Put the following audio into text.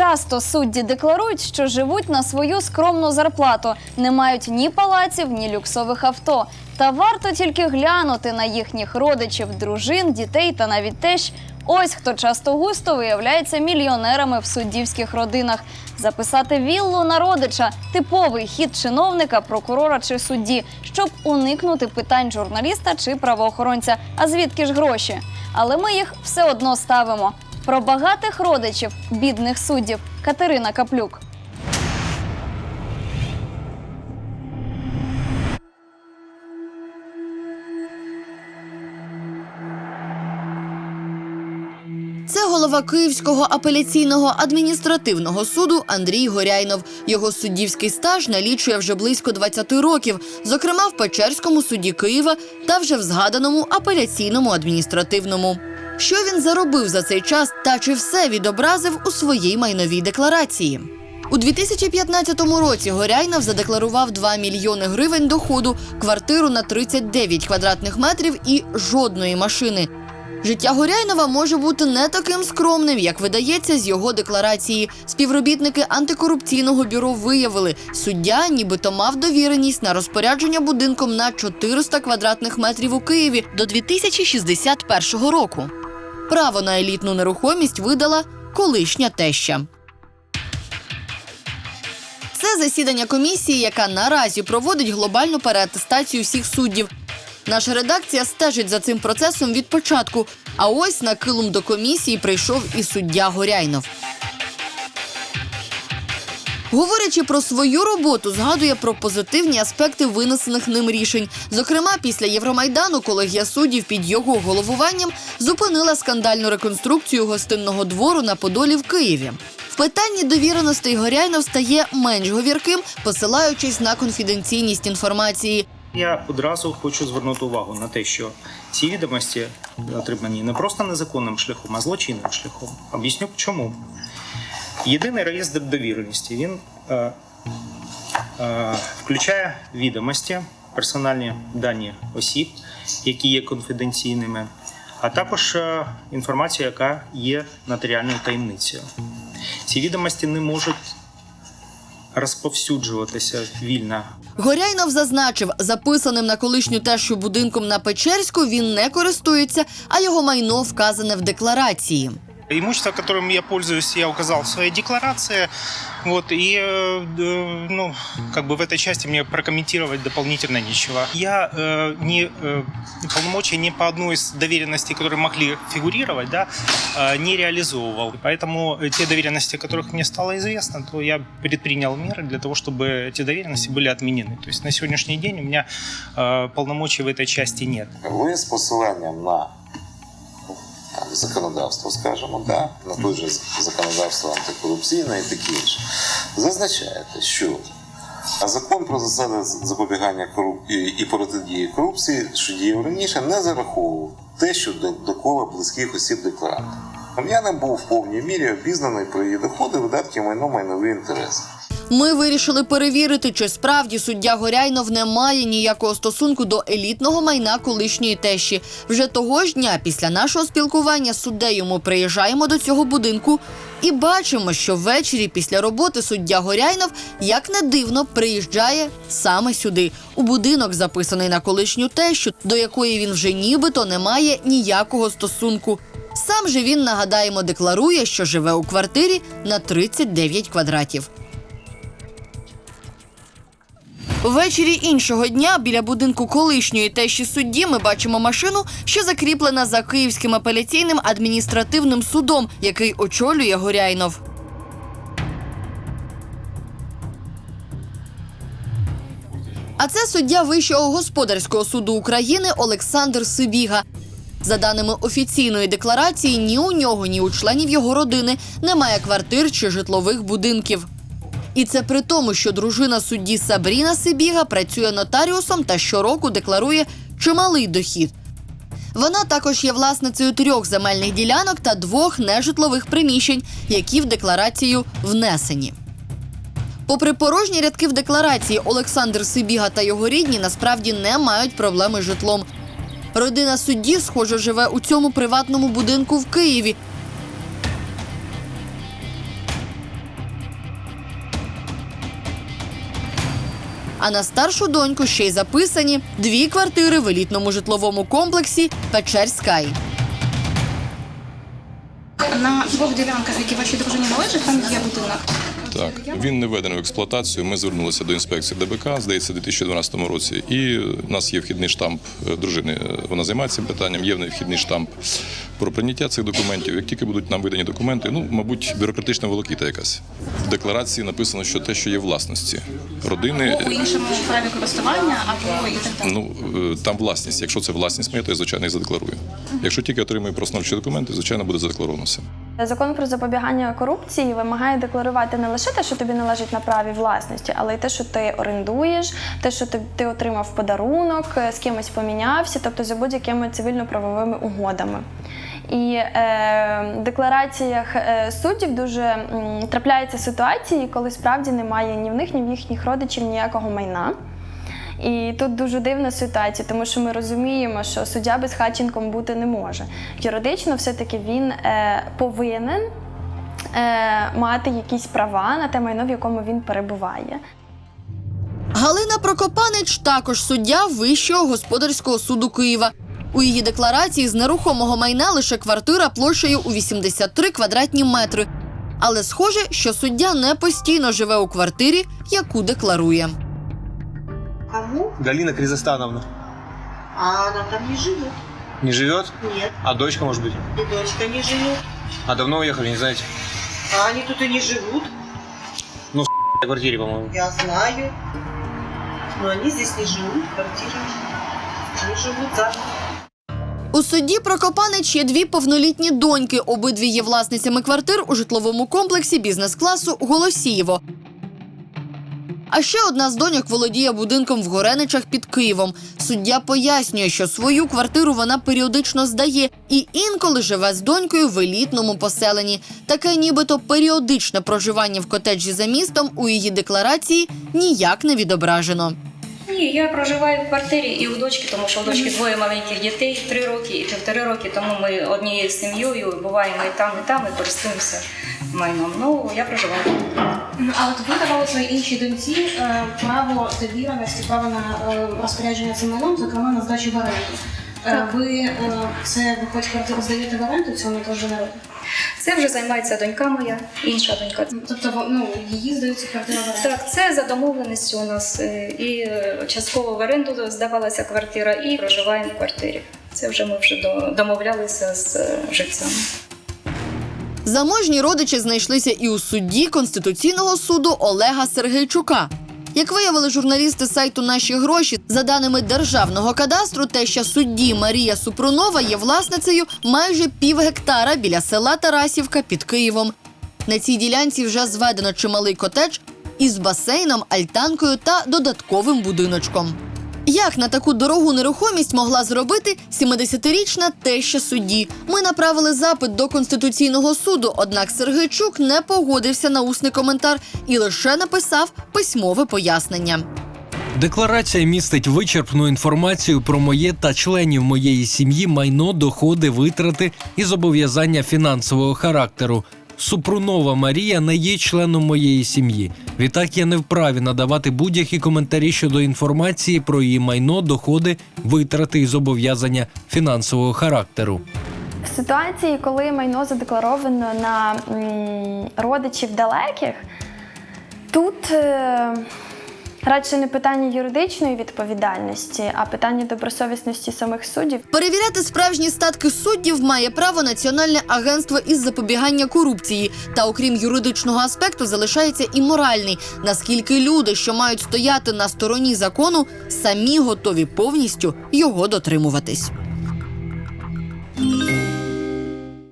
Часто судді декларують, що живуть на свою скромну зарплату, не мають ні палаців, ні люксових авто. Та варто тільки глянути на їхніх родичів, дружин, дітей та навіть тещ. Ось хто часто густо виявляється мільйонерами в суддівських родинах. Записати віллу на родича типовий хід чиновника, прокурора чи судді, щоб уникнути питань журналіста чи правоохоронця. А звідки ж гроші? Але ми їх все одно ставимо. Про багатих родичів, бідних суддів Катерина Каплюк. Це голова Київського апеляційного адміністративного суду Андрій Горяйнов. Його суддівський стаж налічує вже близько 20 років, зокрема в Печерському суді Києва та вже в згаданому апеляційному адміністративному. Що він заробив за цей час та чи все відобразив у своїй майновій декларації? У 2015 році Горяйнов задекларував 2 мільйони гривень доходу, квартиру на 39 квадратних метрів і жодної машини. Життя Горяйнова може бути не таким скромним, як видається з його декларації. Співробітники антикорупційного бюро виявили, суддя нібито мав довіреність на розпорядження будинком на 400 квадратних метрів у Києві до 2061 року. Право на елітну нерухомість видала колишня теща. Це засідання комісії, яка наразі проводить глобальну переатестацію всіх суддів. Наша редакція стежить за цим процесом від початку. А ось на килим до комісії прийшов і суддя Горяйнов. Говорячи про свою роботу, згадує про позитивні аспекти винесених ним рішень. Зокрема, після Євромайдану колегія суддів під його головуванням зупинила скандальну реконструкцію гостинного двору на Подолі в Києві. В питанні довіреностей Горяйнов стає менш говірким, посилаючись на конфіденційність інформації. Я одразу хочу звернути увагу на те, що ці відомості отримані не просто незаконним шляхом, а злочинним шляхом. Об'ясню чому. Єдиний реєстр довіреності він е, е, включає відомості, персональні дані осіб, які є конфіденційними, а також е, інформацію, яка є нотаріальною таємницею. Ці відомості не можуть розповсюджуватися вільно Горяйнов зазначив, записаним на колишню тещу будинком на Печерську він не користується, а його майно вказане в декларації. Имущество, которым я пользуюсь, я указал в своей декларации. Вот, и, э, э, ну, как бы в этой части мне прокомментировать дополнительно нечего. Я э, не э, полномочия ни по одной из доверенностей, которые могли фигурировать, да, э, не реализовывал. Поэтому э, те доверенности, о которых мне стало известно, то я предпринял меры для того, чтобы эти доверенности были отменены. То есть на сегодняшний день у меня э, полномочий в этой части нет. Ви з посиланням на законодавство, скажімо, да, на той же законодавство антикорупційне і таке інше, зазначаєте, що закон про засади запобігання корупції і протидії корупції, що діяв раніше, не зараховував те, що до, до кола близьких осіб декларанта. Я не був в повній мірі обізнаний про її доходи, видатки, майно, майнові інтереси. Ми вирішили перевірити, чи справді суддя Горяйнов не має ніякого стосунку до елітного майна колишньої тещі. Вже того ж дня після нашого спілкування з суддею ми приїжджаємо до цього будинку і бачимо, що ввечері після роботи суддя Горяйнов, як не дивно, приїжджає саме сюди, у будинок, записаний на колишню тещу, до якої він вже нібито не має ніякого стосунку. Сам же він, нагадаємо, декларує, що живе у квартирі на 39 квадратів. Ввечері іншого дня біля будинку колишньої тещі судді ми бачимо машину, що закріплена за Київським апеляційним адміністративним судом, який очолює Горяйнов. А це суддя Вищого господарського суду України Олександр Сибіга. За даними офіційної декларації, ні у нього, ні у членів його родини немає квартир чи житлових будинків. І це при тому, що дружина судді Сабріна Сибіга працює нотаріусом та щороку декларує чималий дохід. Вона також є власницею трьох земельних ділянок та двох нежитлових приміщень, які в декларацію внесені. Попри порожні рядки в декларації, Олександр Сибіга та його рідні насправді не мають проблеми з житлом. Родина судді, схоже, живе у цьому приватному будинку в Києві, А на старшу доньку ще й записані дві квартири в елітному житловому комплексі Печерськай. На двох ділянках, які вашій дружині належать, там є будинок. Так, він не введений в експлуатацію. Ми звернулися до інспекції ДБК, здається, у 2012 році. І у нас є вхідний штамп е, дружини. е, Вона займається цим питанням. Є в неї вхідний штамп про прийняття цих документів. Як тільки будуть нам видані документи, ну мабуть, бюрократична волокіта якась. В декларації написано, що те, що є власності родини. Або у іншому праві користування, або і так далі. Ну е, там власність. Якщо це власність моя, то я звичайно їх задекларую. Якщо тільки отримую проснувчі документи, звичайно буде задекларовано все. Закон про запобігання корупції вимагає декларувати не лише те, що тобі належить на праві власності, але й те, що ти орендуєш, те, що ти, ти отримав подарунок, е, з кимось помінявся, тобто за будь-якими цивільно-правовими угодами. І е, в деклараціях е, суддів дуже м, трапляються ситуації, коли справді немає ні в них, ні в їхніх родичів ніякого майна. І тут дуже дивна ситуація, тому що ми розуміємо, що суддя без безхатченком бути не може. Юридично, все-таки він е, повинен е, мати якісь права на те майно, в якому він перебуває. Галина Прокопанич також суддя Вищого господарського суду Києва. У її декларації з нерухомого майна лише квартира площею у 83 квадратні метри. Але схоже, що суддя не постійно живе у квартирі, яку декларує. Кому? Галина Кризостановна. А она там не живет. Не живет? Нет, А дочка, может быть? и дочка не живет. А давно уехали, не знаете? А они тут и не живут. В квартире, по-моему. Я знаю. Но они здесь не живут, квартира. Не живут за. У судді Прокопанич є дві повнолітні доньки. Обидві є власницями квартир у житловому комплексі бізнес-класу Голосієво. А ще одна з доньок володіє будинком в Гореничах під Києвом. Суддя пояснює, що свою квартиру вона періодично здає і інколи живе з донькою в елітному поселенні. Таке нібито періодичне проживання в котеджі за містом у її декларації ніяк не відображено. Ні, я проживаю в квартирі і у дочки, тому що у дочки двоє маленьких дітей, три роки і півтори роки, тому ми однією сім'єю буваємо і там, і там, і користуємося майном. Ну, я проживаю. А от ви давали своїй іншій доньці е, право довіреності, право на е, розпорядження цим майном, зокрема на здачу в оренду. Е, ви е, це виходить квартиру здаєте в оренду цьому теж народу? Це вже займається донька моя, інша донька. Тобто ну, її здається квартира в оренду? Так, це за домовленістю у нас е, і частково в оренду здавалася квартира, і проживаємо в квартирі. Це вже ми вже домовлялися з живцями. Заможні родичі знайшлися і у судді Конституційного суду Олега Сергейчука. Як виявили журналісти сайту Наші гроші, за даними державного кадастру, теща судді Марія Супрунова є власницею майже пів гектара біля села Тарасівка під Києвом. На цій ділянці вже зведено чималий котедж із басейном, альтанкою та додатковим будиночком. Як на таку дорогу нерухомість могла зробити 70-річна теща судді? Ми направили запит до конституційного суду, однак Сергійчук не погодився на усний коментар і лише написав письмове пояснення. Декларація містить вичерпну інформацію про моє та членів моєї сім'ї, майно, доходи, витрати і зобов'язання фінансового характеру. Супрунова Марія не є членом моєї сім'ї. Відтак я не вправі надавати будь-які коментарі щодо інформації про її майно, доходи, витрати і зобов'язання фінансового характеру. Ситуації, коли майно задекларовано на м, родичів далеких, тут е, радше не питання юридичної відповідальності, а питання добросовісності самих суддів. Перевіряти справжні статки суддів має право Національне агентство із запобігання корупції. Та окрім юридичного аспекту, залишається і моральний, наскільки люди, що мають стояти на стороні закону, самі готові повністю його дотримуватись.